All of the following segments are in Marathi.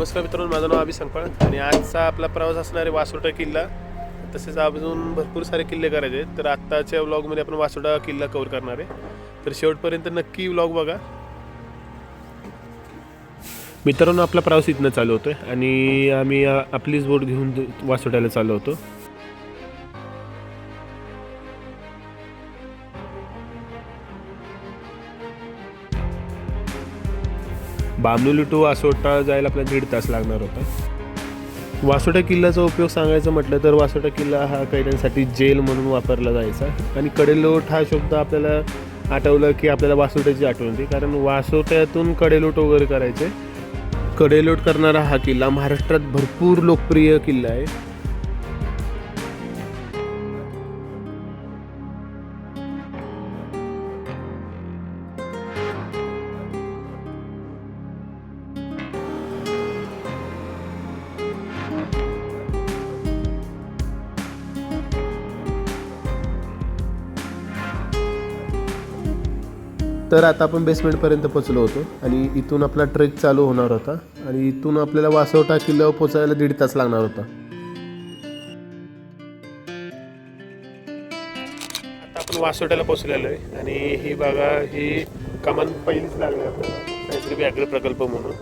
नमस्कार मित्रांनो माझं नाव अभि संकपाळ आणि आजचा आपला प्रवास असणार आहे वासोटा किल्ला. तसेच अजून भरपूर सारे किल्ले करायचे आहेत. तर आत्ताच्या व्लॉगमध्ये आपण वासोटा किल्ला कव्हर करणार आहे. तर शेवटपर्यंत नक्की व्लॉग बघा. मित्रांनो आपला प्रवास इथनं चालू आहे आणि आम्ही आपलीच बोट घेऊन वासोट्याला चालू होतो. बामनोली टू वासोटा जायला आपल्याला दीड तास लागणार होता. वासोटा किल्ल्याचा उपयोग सांगायचं म्हटलं तर वासोटा किल्ला हा कैद्यांसाठी जेल म्हणून वापरला जायचा. आणि कडेलोट हा शब्द आपल्याला आठवलं की आपल्याला वासोट्याची आठवण होती कारण वासोट्यातून कडेलोट वगैरे करायचे. कडेलोट करणारा हा किल्ला महाराष्ट्रात भरपूर लोकप्रिय किल्ला आहे. तर आता आपण बेसमेंटपर्यंत पोचलो होतो आणि इथून आपला ट्रेक चालू होणार होता आणि इथून आपल्याला वासवटा किल्ल्यावर पोचायला दीड तास लागणार होता. आता आपण वासोट्याला पोचलेलो आहे आणि ही बागा ही कमान पहिलीच लागली आपल्याला काहीतरी व्याघ्र प्रकल्प म्हणून.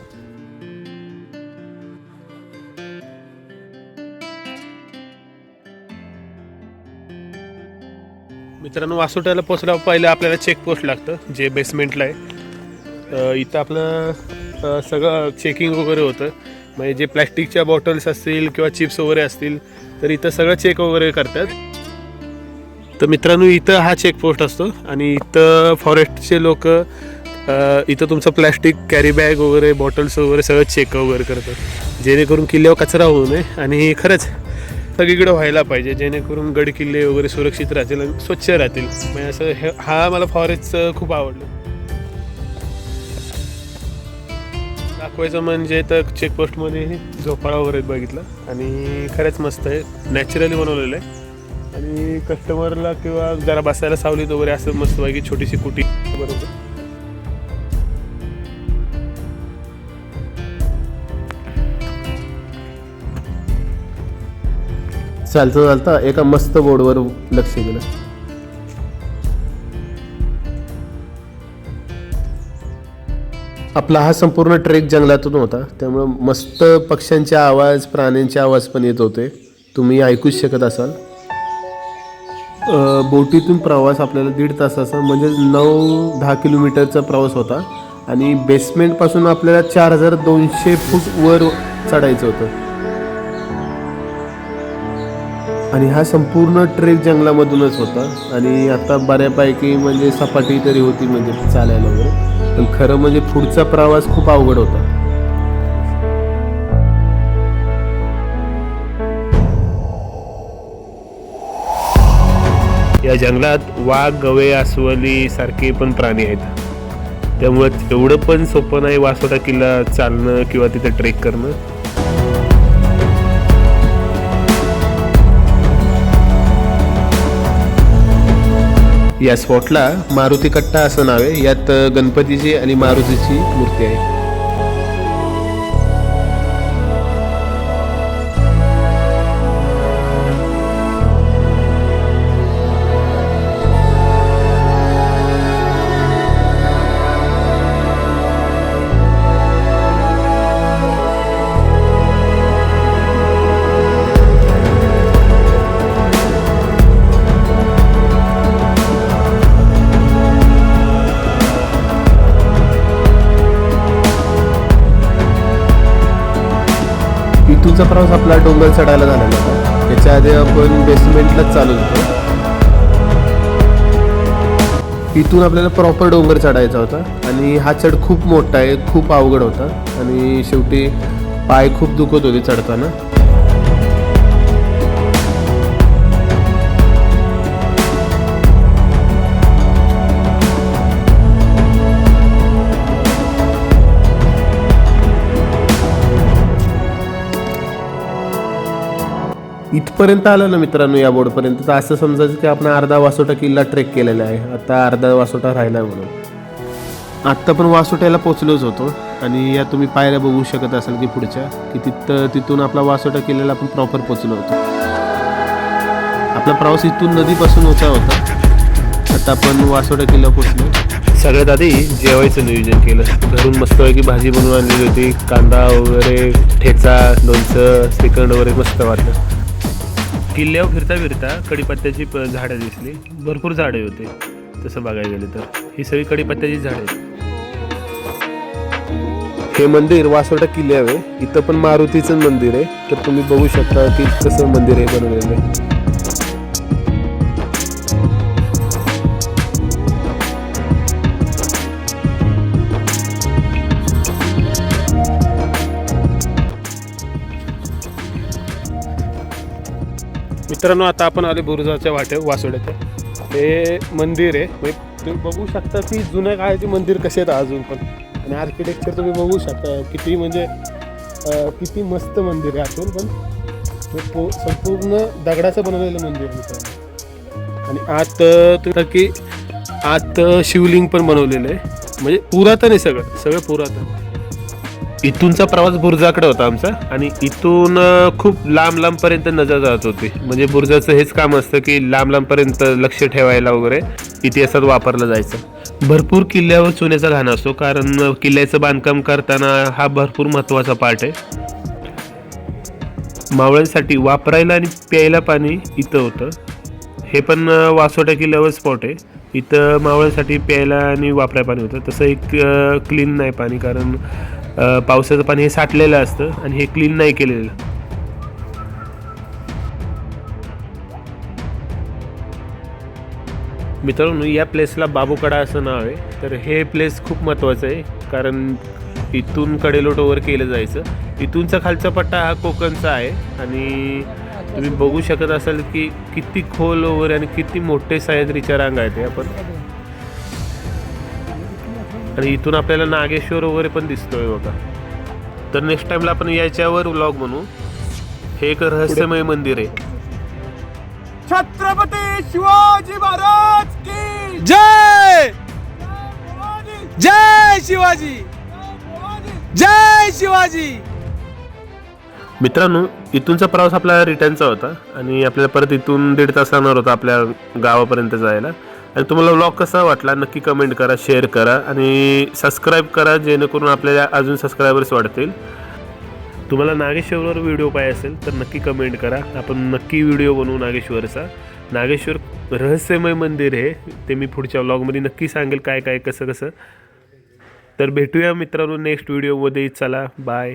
मित्रांनो वासोट्याला पोचल्यावर पहिले आपल्याला चेकपोस्ट लागतं जे बेसमेंटला आहे. इथं आपलं सगळं चेकिंग वगैरे होतं. म्हणजे जे प्लॅस्टिकच्या बॉटल्स असतील किंवा चिप्स वगैरे असतील तर इथं सगळं चेक वगैरे करतात. तर मित्रांनो इथं हा चेकपोस्ट असतो आणि इथं फॉरेस्टचे लोक इथं तुमचं प्लॅस्टिक कॅरी बॅग वगैरे बॉटल्स वगैरे सगळं चेक वगैरे करतात. जेणेकरून किल्ल्यावर कचरा होऊ नये. आणि खरंच सगळीकडे व्हायला पाहिजे जेणेकरून गड किल्ले वगैरे सुरक्षित राहतील आणि स्वच्छ राहतील. म्हणजे असं हे हा मला फॉरेस्टचं खूप आवडलं. दाखवायचं म्हणजे तर चेकपोस्टमध्ये झोपाळा वगैरे बघितलं आणि खरंच मस्त आहे. नॅचरली बनवलेलं आहे. आणि कस्टमरला किंवा जरा बसायला सावलीत वगैरे असं मस्त पैकी छोटीशी कुटी बरोबर. चालतं चालतं एका मस्त बोर्डवर लक्ष दिलं. आपला हा संपूर्ण ट्रेक जंगलातून होता. त्यामुळं मस्त पक्ष्यांचे आवाज प्राण्यांचे आवाज पण येत होते. तुम्ही ऐकूच शकत असाल. बोटीतून प्रवास आपल्याला दीड तासाचा म्हणजे नऊ दहा किलोमीटरचा प्रवास होता. आणि बेसमेंटपासून आपल्याला चार हजार दोनशे फूट वर चढायचं होतं. आणि हा संपूर्ण ट्रेक जंगलामधूनच होता. आणि आता बऱ्यापैकी म्हणजे सपाटी तरी होती म्हणजे चालायला वगैरे. पण खरं म्हणजे पुढचा प्रवास खूप अवघड होता. या जंगलात वाघ गवे अस्वली सारखे पण प्राणी आहेत. त्यामुळे एवढं पण सोपं नाही वासोटा किल्ला चालणं किंवा तिथे ट्रेक करणं. या स्पॉटला मारुती कट्टा असं नाव आहे. यात गणपतीची आणि मारुतीची मूर्ती आहे. पुढचा प्रवास आपला डोंगर चढायला झालेला होता. त्याच्या आधी आपण बेसमेंटलाच चालू होतो. इथून आपल्याला प्रॉपर डोंगर चढायचा होता. आणि हा चढ खूप मोठा आहे खूप अवघड होता. आणि शेवटी पाय खूप दुखत होते चढताना. इथपर्यंत आलं ना मित्रांनो या बोर्डपर्यंत तर असं समजायचं की आपण अर्धा वासोटा किल्ला ट्रेक केलेला आहे. आता अर्धा वासोटा राहिला म्हणून. आत्ता पण वासोट्याला पोचलोच होतो आणि या तुम्ही पायऱ्या बघू शकत असाल की पुढच्या की तिथं तिथून आपला वासोटा किल्ल्याला आपण प्रॉपर पोचलो होतो. आपला प्रवास इथून नदीपासून होता होता. आता आपण वासोटा किल्ला पोचलो सगळ्यात आधी जेवायचं नियोजन केलं. घरून मस्तपैकी भाजी बनवून आणलेली होती. कांदा वगैरे ठेचा लोणचं श्रीखंड वगैरे मस्त वाटलं. किल्ल्यावर फिरता फिरता कडीपत्त्याची प- झाडं दिसली. भरपूर झाडे होते. तसं बघायला गेलं तर. ही सगळी कडीपत्त्याची झाडं आहेत. हे मंदिर वासोटा किल्ल्यावर आहे. इथं पण मारुतीचं मंदिर आहे. तर तुम्ही बघू शकता की कसं मंदिर आहे बनवलेलं मित्रांनो आता आपण आले बुरुजाच्या वाटे वासोड्याचं हे मंदिर आहे. म्हणजे तुम्ही बघू शकता की जुन्या काळाचे मंदिर कसे आहेत अजून पण. आणि आर्किटेक्चर तुम्ही बघू शकता. किती म्हणजे किती मस्त मंदिर आहे अजून पण. म्हणजे हे पो संपूर्ण दगडाचं बनवलेलं मंदिर आहे मित्रांनो. आणि आत अं, की आत शिवलिंग पण बनवलेलं आहे. म्हणजे पुरातन आहे सगळं. सगळं पुरातन. इथूनचा प्रवास बुर्जाकडे होता आमचा. आणि इथून खूप लांब लांबपर्यंत नजर जात होती. म्हणजे बुर्जाचं हेच काम असतं की लांब लांबपर्यंत लक्ष ठेवायला वगैरे इतिहासात वापरलं जायचं. भरपूर किल्ल्यावर चुन्याचा घाण असतो. कारण किल्ल्याचं बांधकाम करताना हा भरपूर महत्त्वाचा पार्ट आहे. मावळ्यांसाठी वापरायला आणि प्यायला पाणी इथं होतं. हे पण वासोटा किल्ल्यावर स्पॉट आहे. इथं मावळ्यांसाठी प्यायला आणि वापरायला पाणी होतं. तसं एक क्लीन नाही पाणी. कारण पावसाचं पाणी हे साठलेलं असतं आणि हे क्लीन नाही केलेलं. मित्रांनो या प्लेसला बाबूकडा असं नाव आहे. तर हे प्लेस खूप महत्त्वाचं आहे कारण इथून कडेलोटोवर केलं जायचं. इथूनचा खालचा पट्टा हा कोकणचा आहे आणि तुम्ही बघू शकत असाल की किती खोल वगैरे आणि किती मोठे सह्याद्रीच्या रांग आहेत आपण आणि इथून आपल्याला नागेश्वर वगैरे पण दिसतोय बघा. तर नेक्स्ट टाइमला आपण याच्यावर व्लॉग बनवू. हे एक रहस्यमय मंदिर आहे. छत्रपती शिवाजी महाराज की जय! जय शिवाजी! जय शिवाजी! मित्रांनो इथूनचा प्रवास आपला रिटर्नचा होता आणि आपल्याला परत इथून दीड तास लागणार होता आपल्या गावापर्यंत जायला. आणि तुम्हाला व्लॉग कसा वाटला नक्की कमेंट करा शेअर करा आणि सबस्क्राईब करा जेणेकरून आपल्याला अजून सबस्क्रायबर्स वाढतील. तुम्हाला नागेश्वरवर व्हिडिओ पाहिजे असेल तर नक्की कमेंट करा. आपण नक्की व्हिडिओ बनवू नागेश्वरचा. नागेश्वर रहस्यमय मंदिर आहे. ते मी पुढच्या व्लॉगमध्ये नक्की सांगेल काय काय कसं कसं. तर भेटूया मित्रांनो नेक्स्ट व्हिडिओमध्ये चला बाय